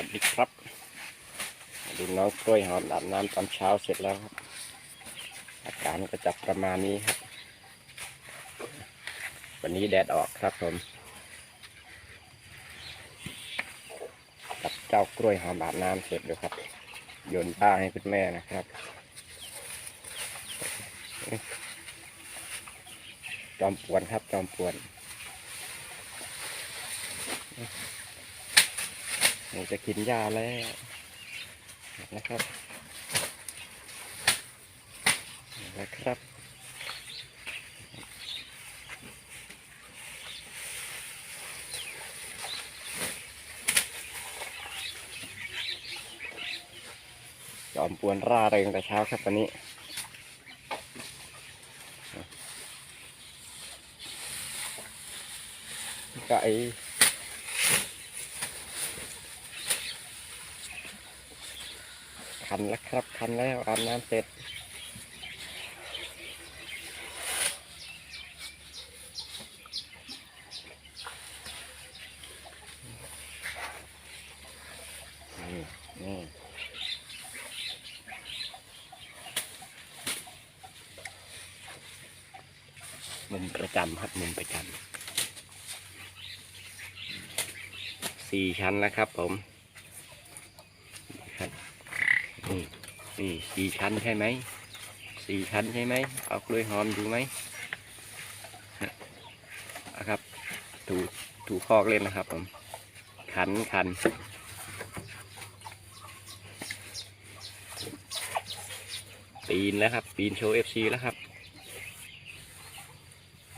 วัสดีครับดูน้องกล้วยหอมอาบน้ำตอนเช้าเสร็จแล้วครับ อาการก็จะประมาณนี้ครับ วันนี้แดดออกครับผม กับเจ้ากล้วยหอมอาบน้ำเสร็จแล้วครับ โยนผ้าให้คุณแม่นะครับ จอมปวนครับจอมปวน เราจะกินยาแล้วนะครับนะครับจอมปวนร่าเริงแต่เช้าครับวันนี้ไก่ คันแล้วครับ คันแล้วอาบน้ำเสร็จ นี่นี่มุมประจำครับมุมประจำสี่ชั้นนะครับผมครับนี่ นี่สี่ชั้นใช่ไหมสี่ชั้นใช่ไหมเอากล้วยหอมดูไหมฮะครับถูถูคอกเล่นนะครับผมขันขันปีนแล้วครับ ปีนโชว์เอฟซีแล้วครับ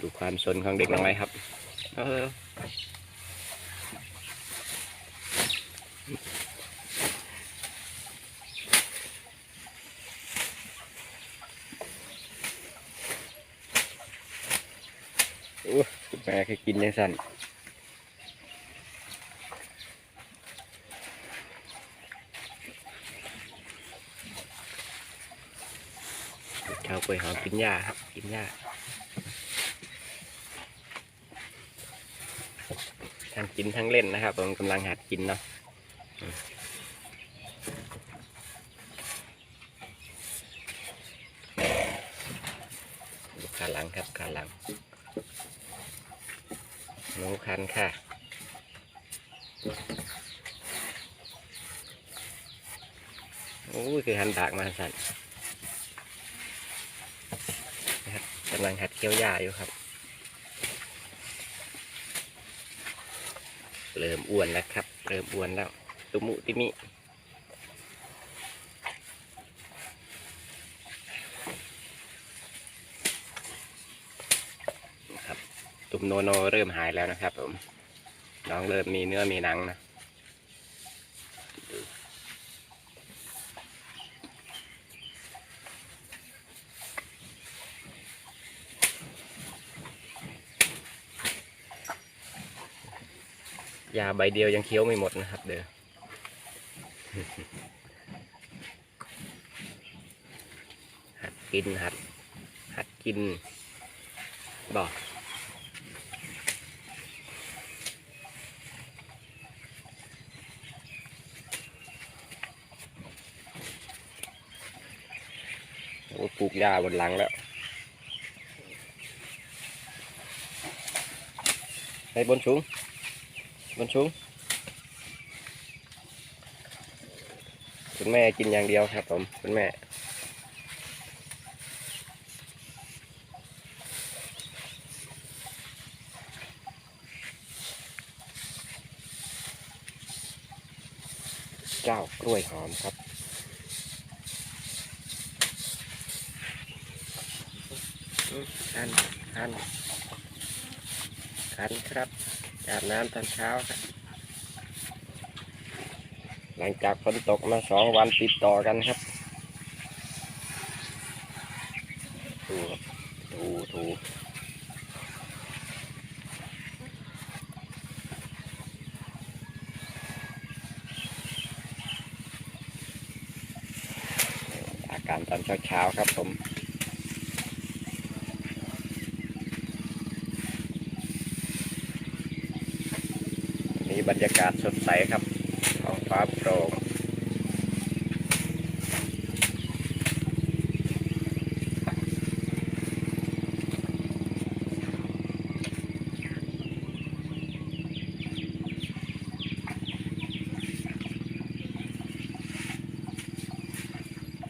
ดูความสนของเด็กน้อยครับ เออ อ้แม่เคยกินยังสั่นข้าวกล้วยหอมกินหญ้าครับ กินหญ้าทั้งกินทั้งเล่นนะครับ ผมกำลังหัดกินเนาะดูขาหลังครับขาหลัง หนูคันค่ะ โอ้ยคือหันดากมาสั่นนะครับกำลังหัดเคี้ยวหญ้าอยู่ครับ เริ่มอ้วนแล้วครับ เริ่มอ้วนแล้ว ตุมุติมิ ครับ ตุ่มโนโนเริ่มหายแล้วนะครับผมน้องเริ่มมีเนื้อมีหนังนะยาใบเดียวยังเคี้ยวไม่หมดนะครับ เด้อหัดกินหัด หัดกินบอก ปลูกหญ้าบนหลังแล้วไปบนสูงบนสูงคุณแม่กินอย่างเดียวครับผมคุณแม่เจ้ากล้วยหอมครับ คันคันคันครับอาบน้ำตอนเช้าครับ หลังจากฝนตกมาสองวันติดต่อกันครับถูถูถูอาการตอนเช้าๆครับผม บรรยากาศสดใสครับท้องฟ้าโปร่ง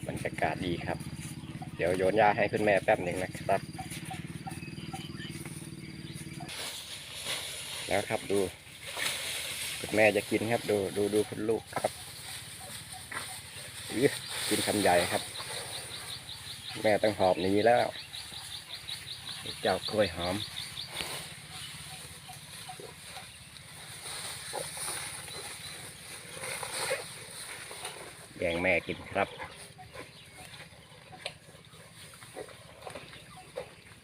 บรรยากาศดีครับ เดี๋ยวโยนยาให้คุณแม่แป๊บหนึ่งนะครับแล้วครับดู คุณแม่จะกินครับดูดูดูคุณลูกครับกินคำใหญ่ครับ แม่ต้องหอบหนีแล้ว เจ้ากล้วยหอมแย่งแม่กินครับ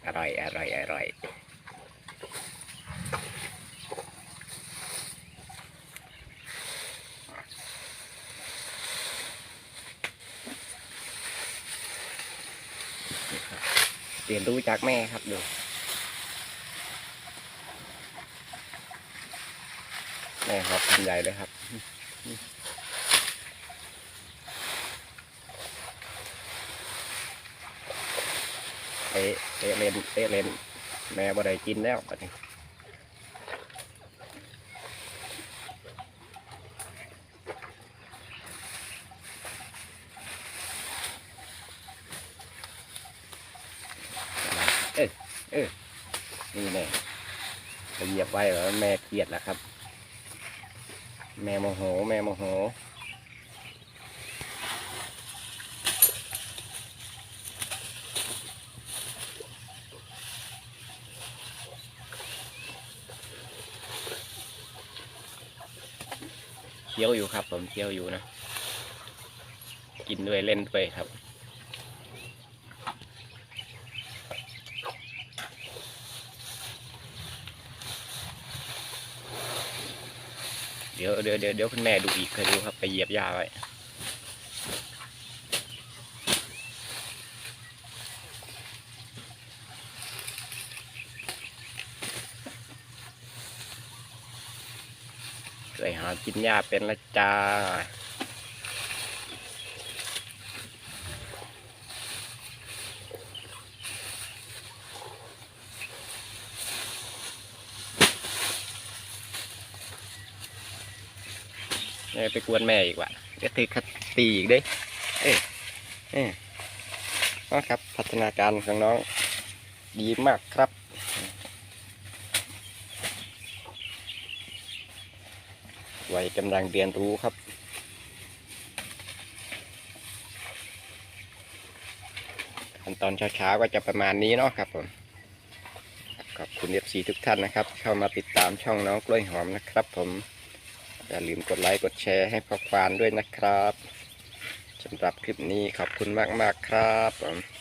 อร่อยอร่อยอร่อย เรียนรู้จากแม่ครับดูแม่หอบคำใหญ่เลยครับเตะเตะเลนเตะเลนแม่บ่ได้กินแล้วบัดนี้ เอ้ยเอ้ยนี่แน่ไปเหยียบไว้เหรอแม่เกลียดแล้วครับ แม่โมโห แม่โมโหเคี้ยวอยู่ครับ ผมเคี้ยวอยู่นะ กินด้วยเล่นด้วยครับ เดี๋ยวเดี๋ยวเดี๋ยวเดี๋ยวคุณแม่ดูอีกเคยดูครับไปเหยียบหญ้าไว้เคยหากินหญ้าเป็นละจ้า ไปกวนแม่อีกว่ะเดี๋ยวถือคตีอีกเด้เอ้ยเอ้ยก็ครับพัฒนาการของน้องดีมากครับวัยกำลังเรียนรู้ครับขั้นตอนเช้าๆก็จะประมาณนี้เนาะครับผมขอบคุณเอฟซีทุกท่านนะครับ เข้ามาติดตามช่องน้องกล้วยหอมนะครับผม อย่าลืมกดไลค์กดแชร์ให้พ่อควานด้วยนะครับสำหรับคลิปนี้ขอบคุณมากๆครับผม